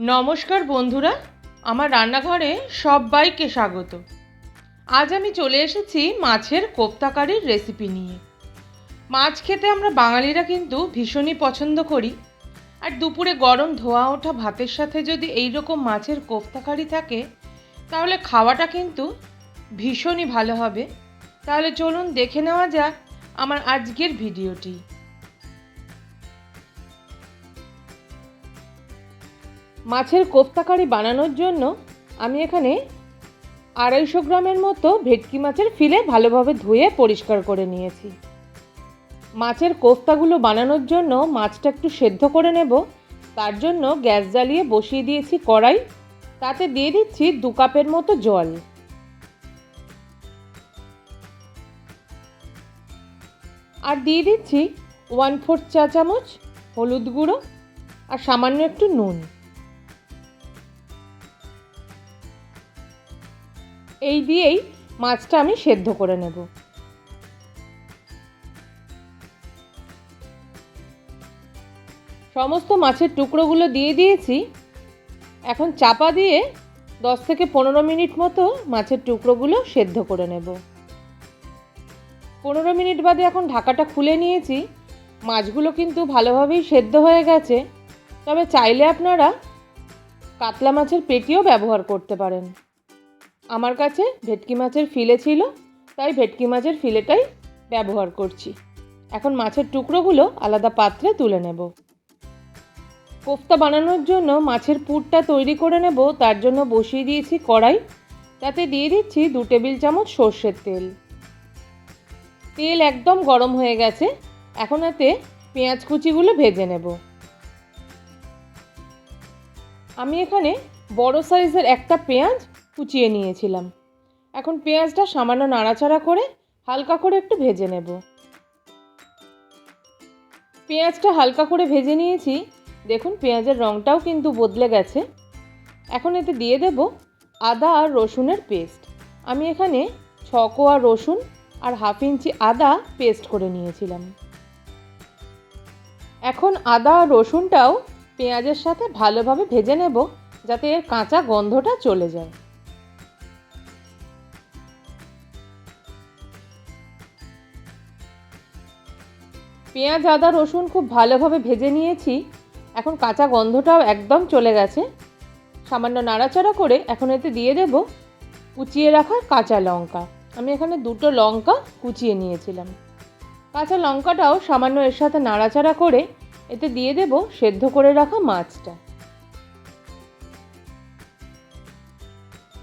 নমস্কার বন্ধুরা, আমার রান্নাঘরে সবাইকে স্বাগত। আজ আমি চলে এসেছি মাছের কোপ্তাকারির রেসিপি নিয়ে। মাছ খেতে আমরা বাঙালিরা কিন্তু ভীষণই পছন্দ করি। আর দুপুরে গরম ধোয়া ওঠা ভাতের সাথে যদি এই রকম মাছের কোপ্তাকারি থাকে, তাহলে খাওয়াটা কিন্তু ভীষণই ভালো হবে। তাহলে চলুন দেখে নেওয়া যাক আমার আজকের ভিডিওটি। মাছের কোপ্তাকারি বানানোর জন্য আমি এখানে আড়াইশো গ্রামের মতো ভেটকি মাছের ফিলে ভালোভাবে ধুয়ে পরিষ্কার করে নিয়েছি। মাছের কোফতাগুলো বানানোর জন্য মাছটা একটু সেদ্ধ করে নেব। তার জন্য গ্যাস জ্বালিয়ে বসিয়ে দিয়েছি কড়াই। তাতে দিয়ে দিচ্ছি দু কাপের মতো জল। আর দিয়ে দিচ্ছি ওয়ান ফোর্থ চা চামচ হলুদ গুঁড়ো আর সামান্য একটু নুন। এই দিয়েই মাছটা আমি সেদ্ধ করে নেব। সমস্ত মাছের টুকরোগুলো দিয়ে দিয়েছি। এখন চাপা দিয়ে দশ থেকে পনেরো মিনিট মতো মাছের টুকরোগুলো সেদ্ধ করে নেব। পনেরো মিনিট বাদে এখন ঢাকাটা খুলে নিয়েছি। মাছগুলো কিন্তু ভালোভাবেই সেদ্ধ হয়ে গেছে। তবে চাইলে আপনারা কাতলা মাছের পেটিও ব্যবহার করতে পারেন। আমার কাছে ভেটকি মাছের ফিলে ছিল, তাই ভেটকি মাছের ফিলেটাই ব্যবহার করছি। এখন মাছের টুকরোগুলো আলাদা পাত্রে তুলে নেব। কোফতা বানানোর জন্য মাছের পুরটা তৈরি করে নেব, তার জন্য বসিয়ে দিয়েছি কড়াই। তাতে দিয়ে দিচ্ছি দু টেবিল চামচ সর্ষের তেল। তেল একদম গরম হয়ে গেছে, এখন এতে পেঁয়াজ কুচিগুলো ভেজে নেব। আমি এখানে বড় সাইজের একটা পেঁয়াজ কুচিয়ে নিয়েছিলাম। এখন পেঁয়াজটা সামান্য নাড়াচাড়া করে হালকা করে একটু ভেজে নেব। পেঁয়াজটা হালকা করে ভেজে নিয়েছি। দেখুন, পেঁয়াজের রঙটাও কিন্তু বদলে গেছে। এখন এতে দিয়ে দেব আদা আর রসুনের পেস্ট। আমি এখানে ছ কোয়া রসুন আর হাফ ইঞ্চি আদা পেস্ট করে নিয়েছিলাম। এখন আদা আর রসুনটাও পেঁয়াজের সাথে ভালোভাবে ভেজে নেব যাতে এর কাঁচা গন্ধটা চলে যায়। পেঁয়াজ, আদা, রসুন খুব ভালোভাবে ভেজে নিয়েছি। এখন কাঁচা গন্ধটাও একদম চলে গেছে। সামান্য নাড়াচাড়া করে এখন এতে দিয়ে দেব কুচিয়ে রাখা কাঁচা লঙ্কা। আমি এখানে দুটো লঙ্কা কুচিয়ে নিয়েছিলাম। কাঁচা লঙ্কাটাও সামান্য এর সাথে নাড়াচাড়া করে এতে দিয়ে দেব সেদ্ধ করে রাখা মাছটা।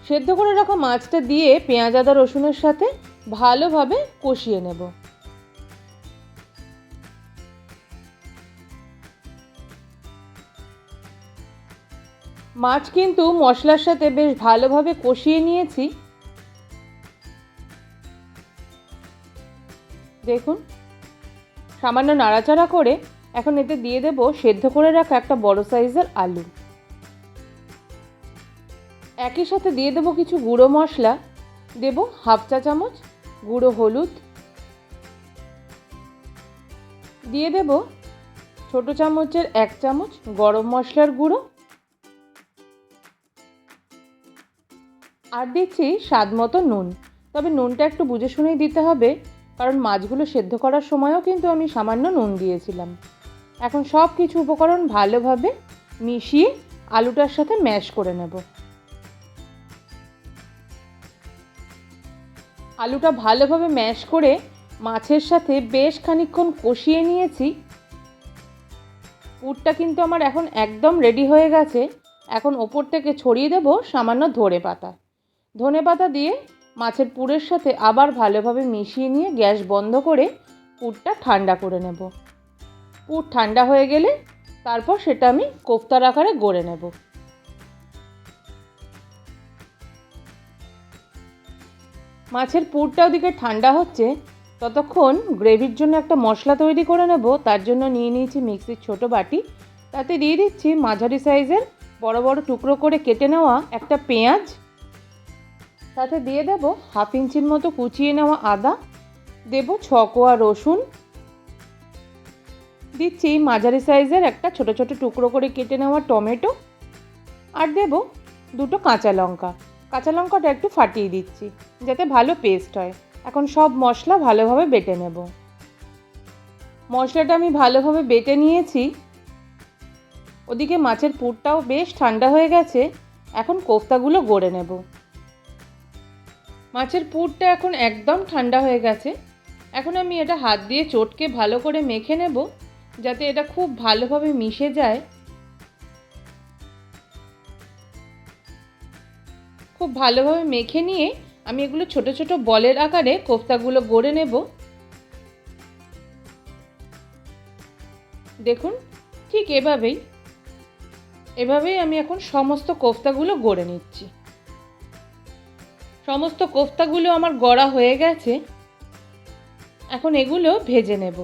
সেদ্ধ করে রাখা মাছটা দিয়ে পেঁয়াজ, আদা, রসুনের সাথে ভালোভাবে কষিয়ে নেব। মাছ কিন্তু মশলার সাথে বেশ ভালোভাবে কষিয়ে নিয়েছি। দেখুন, সামান্য নাড়াচাড়া করে এখন এতে দিয়ে দেব সেদ্ধ করে রাখা একটা বড় সাইজের আলু। একই সাথে দিয়ে দেবো কিছু গুঁড়ো মশলা। দেব হাফ চা চামচ গুঁড়ো হলুদ। দিয়ে দেব ছোট চামচের এক চামচ গরম মশলার গুঁড়ো। আর দিচ্ছি স্বাদ মতো নুন। তবে নুনটা একটু বুঝে শুনেই দিতে হবে, কারণ মাছগুলো সেদ্ধ করার সময়ও কিন্তু আমি সামান্য নুন দিয়েছিলাম। এখন সব কিছু উপকরণ ভালোভাবে মিশিয়ে আলুটার সাথে ম্যাশ করে নেব। আলুটা ভালোভাবে ম্যাশ করে মাছের সাথে বেশ খানিক্ষণ কষিয়ে নিয়েছি। পুরটা কিন্তু আমার এখন একদম রেডি হয়ে গেছে। এখন ওপর থেকে ছড়িয়ে দেব সামান্য ধরে পাতা। ধনে পাতা দিয়ে মাছের পুরের সাথে আবার ভালোভাবে মিশিয়ে নিয়ে গ্যাস বন্ধ করে পুরটা ঠান্ডা করে নেব। পুর ঠান্ডা হয়ে গেলে তারপর সেটা আমি কোফতার আকারে গড়ে নেব। মাছের পুরটা ওদিকে ঠান্ডা হচ্ছে, ততক্ষণ গ্রেভির জন্য একটা মশলা তৈরি করে নেব। তার জন্য নিয়ে নিয়েছি মিক্সির ছোট বাটি। তাতে দিয়ে দিচ্ছি মাঝারি সাইজের বড় বড় টুকরো করে কেটে নেওয়া একটা পেঁয়াজ সাথে দিয়ে দেব হাফ ইঞ্চির মতো কুচিয়ে নেওয়া আদা। দেব ছ কোয়া রসুন। দিচ্ছি মাঝারি সাইজের একটা ছোট ছোট টুকরো করে কেটে নেওয়া টমেটো। আর দেব দুটো কাঁচা লঙ্কা। কাঁচা লঙ্কাটা একটু ফাটিয়ে দিচ্ছি, যাতে ভালো পেস্ট হয়। এখন সব মশলা ভালোভাবে বেটে নেব। মশলাটা আমি ভালোভাবে বেটে নিয়েছি। ওদিকে মাছের পুরটাও বেশ ঠান্ডা হয়ে গেছে। এখন কোফতাগুলো গড়ে নেব। মাছের পুরটা এখন একদম ঠান্ডা হয়ে গেছে। এখন আমি এটা হাত দিয়ে চটকে ভালো করে মেখে নেব, যাতে এটা খুব ভালোভাবে মিশে যায়। খুব ভালোভাবে মেখে নিয়ে আমি এগুলো ছোট ছোট বলের আকারে কোফতাগুলো গড়ে নেব। দেখুন, ঠিক এভাবেই। এভাবেই আমি এখন সমস্ত কোফতাগুলো গড়ে নিচ্ছি। সমস্ত কোফতাগুলো আমার গড়া হয়ে গেছে। এখন এগুলো ভেজে নেব।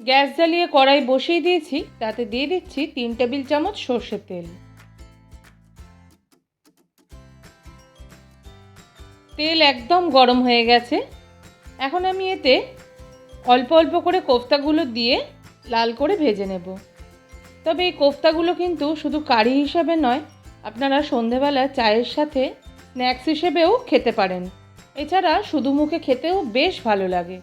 গ্যাস জ্বালিয়ে কড়াই বসিয়ে দিয়েছি, তাতে দিয়ে দিচ্ছি তিন টেবিল চামচ সর্ষের তেল। তেল একদম গরম হয়ে গেছে। এখন আমি এতে অল্প অল্প করে কোফতাগুলো দিয়ে লাল করে ভেজে নেব। তবে এই কোফতাগুলো কিন্তু শুধু কারি হিসাবে নয় আপনারা সন্ধেবেলা চায়ের সাথে স্ন্যাক্স হিসেবেও খেতে পারেন। এছাড়া শুধু মুখে খেতেও বেশ ভালো লাগে।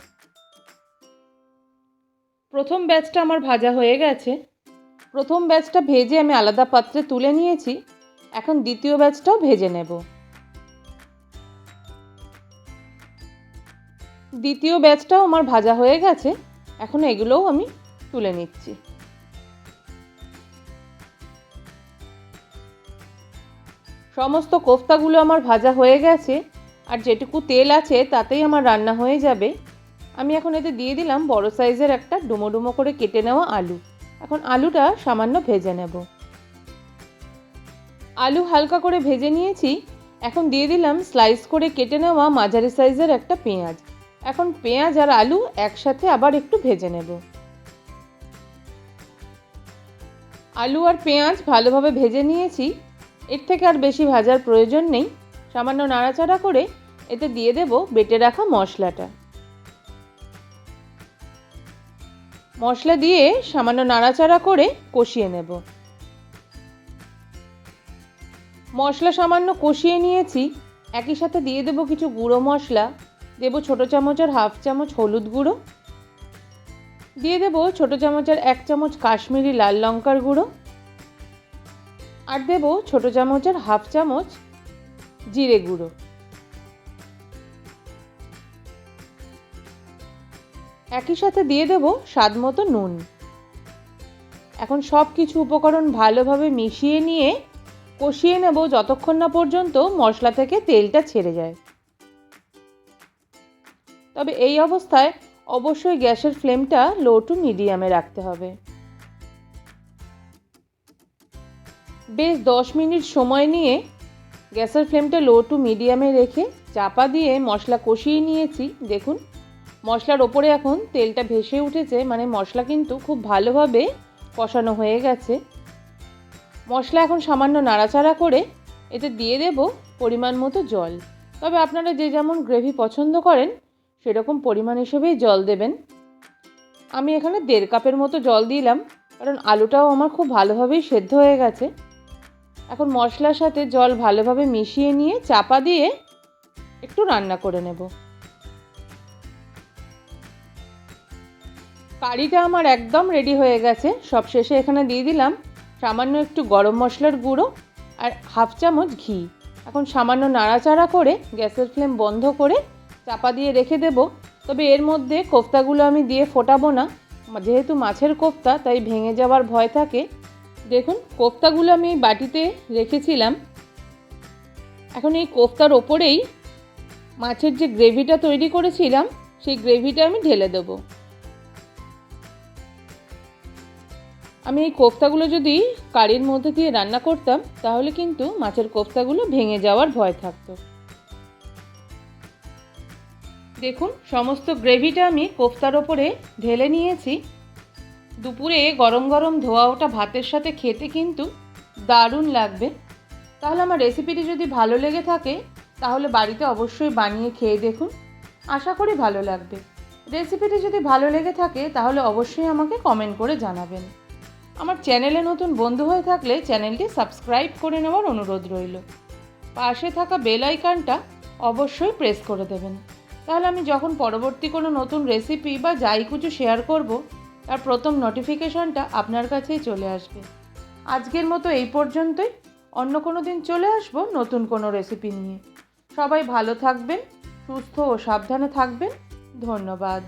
প্রথম ব্যাচটা আমার ভাজা হয়ে গেছে। প্রথম ব্যাচটা ভেজে আমি আলাদা পাত্রে তুলে নিয়েছি। এখন দ্বিতীয় ব্যাচটাও ভেজে নেব। দ্বিতীয় ব্যাচটাও আমার ভাজা হয়ে গেছে। এখন এগুলোও আমি তুলে নিচ্ছি। সমস্ত কোফতাগুলো আমার ভাজা হয়ে গেছে, আর যেটুকু তেল আছে তাতেই আমার রান্না হয়ে যাবে। আমি এখন এতে দিয়ে দিলাম বড় সাইজের একটা ডুমো ডুমো করে কেটে নেওয়া আলু। এখন আলুটা সামান্য ভেজে নেব। আলু হালকা করে ভেজে নিয়েছি। এখন দিয়ে দিলাম স্লাইস করে কেটে নেওয়া মাঝারি সাইজের একটা পেঁয়াজ। এখন পেঁয়াজ আর আলু একসাথে আবার একটু ভেজে নেব। আলু আর পেঁয়াজ ভালোভাবে ভেজে নিয়েছি। এর থেকে আর বেশি ভাজার প্রয়োজন নেই। সামান্য নাড়াচাড়া করে এতে দিয়ে দেব বেটে রাখা মশলাটা। মশলা দিয়ে সামান্য নাড়াচাড়া করে কষিয়ে নেব। মশলা সামান্য কষিয়ে নিয়েছি। একই সাথে দিয়ে দেব কিছু গুঁড়ো মশলা। দেব ছোটো চামচের হাফ চামচ হলুদ গুঁড়ো। দিয়ে দেব ছোটো চামচের এক চামচ কাশ্মীরি লাল লঙ্কার গুঁড়ো। আর দেব ছোটো চামচের হাফ চামচ জিরে গুঁড়ো। একই সাথে দিয়ে দেব স্বাদ মতো নুন। এখন সব কিছু উপকরণ ভালোভাবে মিশিয়ে নিয়ে কষিয়ে নেব যতক্ষণ না পর্যন্ত মশলা থেকে তেলটা ছেড়ে যায়। তবে এই অবস্থায় অবশ্যই গ্যাসের ফ্লেমটা লো টু মিডিয়ামে রাখতে হবে। বেশ দশ মিনিট সময় নিয়ে গ্যাসের ফ্লেমটা লো টু মিডিয়ামে রেখে চাপা দিয়ে মশলা কষিয়ে নিয়েছি। দেখুন, মশলার ওপরে এখন তেলটা ভেসে উঠেছে মানে মশলা কিন্তু খুব ভালোভাবে কষানো হয়ে গেছে। মশলা এখন সামান্য নাড়াচাড়া করে এতে দিয়ে দেব পরিমাণ মতো জল। তবে আপনারা যে যেমন গ্রেভি পছন্দ করেন, সেরকম পরিমাণ হিসেবেই জল দেবেন। আমি এখানে দেড় কাপের মতো জল দিলাম, কারণ আলুটাও আমার খুব ভালোভাবেই সেদ্ধ হয়ে গেছে। এখন মশলার সাথে জল ভালোভাবে মিশিয়ে নিয়ে চাপা দিয়ে একটু রান্না করে নেব। কারিটা আমার একদম রেডি হয়ে গেছে। সব শেষে এখানে দিয়ে দিলাম সামান্য একটু গরম মশলার গুঁড়ো আর হাফ চামচ ঘি। এখন সামান্য নাড়াচাড়া করে গ্যাসের ফ্লেম বন্ধ করে চাপা দিয়ে রেখে দেব। তবে এর মধ্যে কোফতাগুলো আমি দিয়ে ফোটাবো না। যেহেতু মাছের কোফতা, তাই ভেঙে যাওয়ার ভয় থাকে। দেখুন, কোফতাগুলো আমি বাটিতে রেখেছিলাম। এখন এই কোফতার ওপরেই মাছের যে গ্রেভিটা তৈরি করেছিলাম, সেই গ্রেভিটা আমি ঢেলে দেবো। আমি এই কোফতাগুলো যদি কারির মধ্যে দিয়ে রান্না করতাম, তাহলে কিন্তু মাছের কোফতাগুলো ভেঙে যাওয়ার ভয় থাকতো। দেখুন, সমস্ত গ্রেভিটা আমি কোফতার ওপরে ঢেলে নিয়েছি। দুপুরে গরম গরম ধোয়া ওটা ভাতের সাথে খেতে কিন্তু দারুণ লাগবে। তাহলে আমার রেসিপিটি যদি ভালো লেগে থাকে, তাহলে বাড়িতে অবশ্যই বানিয়ে খেয়ে দেখুন। আশা করি ভালো লাগবে। রেসিপিটি যদি ভালো লেগে থাকে, তাহলে অবশ্যই আমাকে কমেন্ট করে জানাবেন। আমার চ্যানেলে নতুন বন্ধু হয়ে থাকলে চ্যানেলটি সাবস্ক্রাইব করে নেওয়ার অনুরোধ রইল। পাশে থাকা বেল আইকনটা অবশ্যই প্রেস করে দেবেন। তাহলে আমি যখন পরবর্তী কোনো নতুন রেসিপি বা যাই কিছু শেয়ার করব তার প্রথম নোটিফিকেশনটা আপনার কাছেই চলে আসবে। আজকের মতো এই পর্যন্তই। অন্য কোনো দিন চলে আসব নতুন কোনো রেসিপি নিয়ে। সবাই ভালো থাকবেন, সুস্থ ও সাবধানে থাকবেন। ধন্যবাদ।